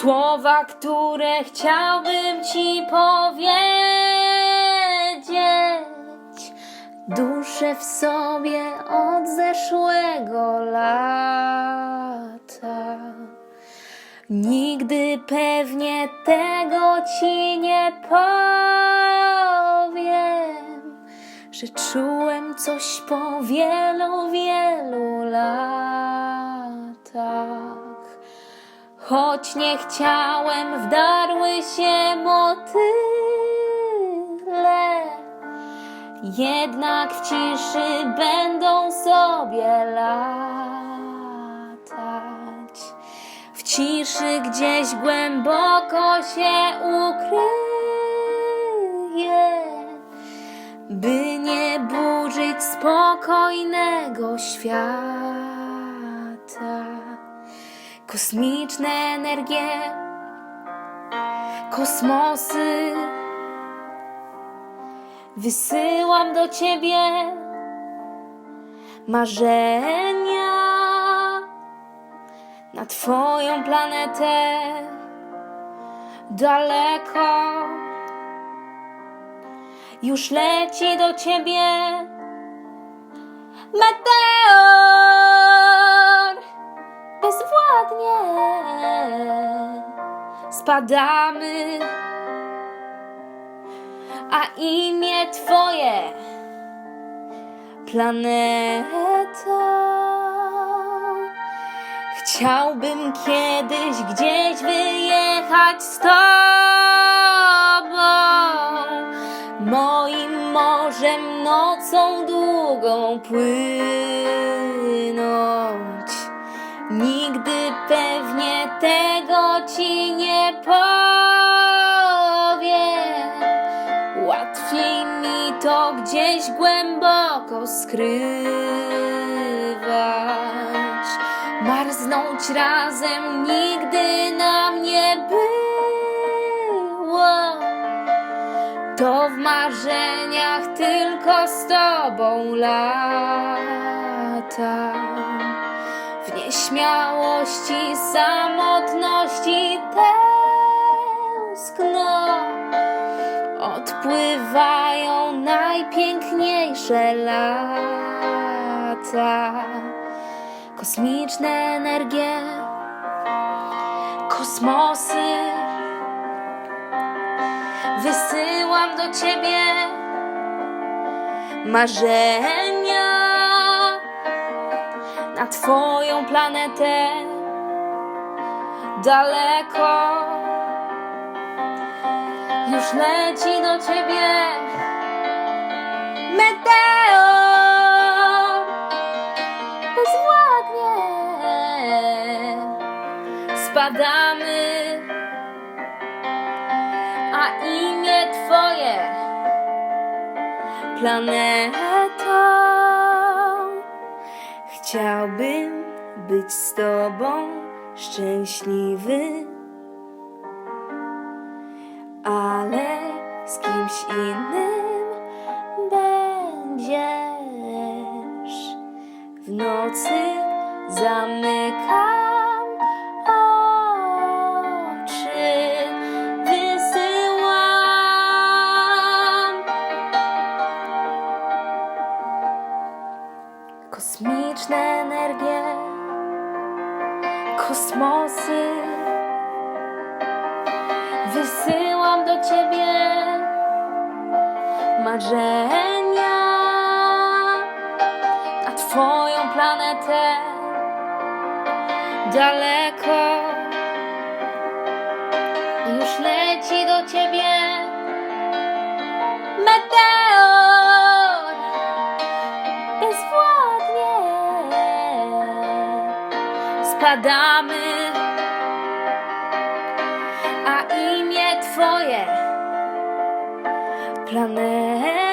Słowa, które chciałbym ci powiedzieć, duszę w sobie od zeszłego lata. Nigdy pewnie tego ci nie powiem, że czułem coś po wielu, wielu latach. Choć nie chciałem, wdarły się motyle, jednak w ciszy będą sobie latać. W ciszy gdzieś głęboko się ukryje, by nie burzyć spokojnego świata. Kosmiczne energie, kosmosy, wysyłam do ciebie marzenia na Twoją planetę daleko. Już leci do Ciebie meteor Spadamy, a imię Twoje planeta. Chciałbym kiedyś gdzieś wyjechać z tobą, moim morzem nocą długą płynąć. Nigdy pewnie tego ci nie powiem. Łatwiej mi to gdzieś głęboko skrywać. Marznąć razem nigdy nam nie było. To w marzeniach tylko z tobą latam. W nieśmiałości, samotności tęskno. Odpływają najpiękniejsze lata. Kosmiczne energie, kosmosy, wysyłam do ciebie marzenia na twoją planetę daleko. Już leci do ciebie meteor bezwładnie. Spadamy, a imię Twoje planeto. Chciałbym być z Tobą szczęśliwy ale z kimś innym będziesz. W nocy zamykam energie, kosmosy. Wysyłam do ciebie marzenia na twoją planetę daleko. Już leci do ciebie meteor Spadamy a imię Twoje planet.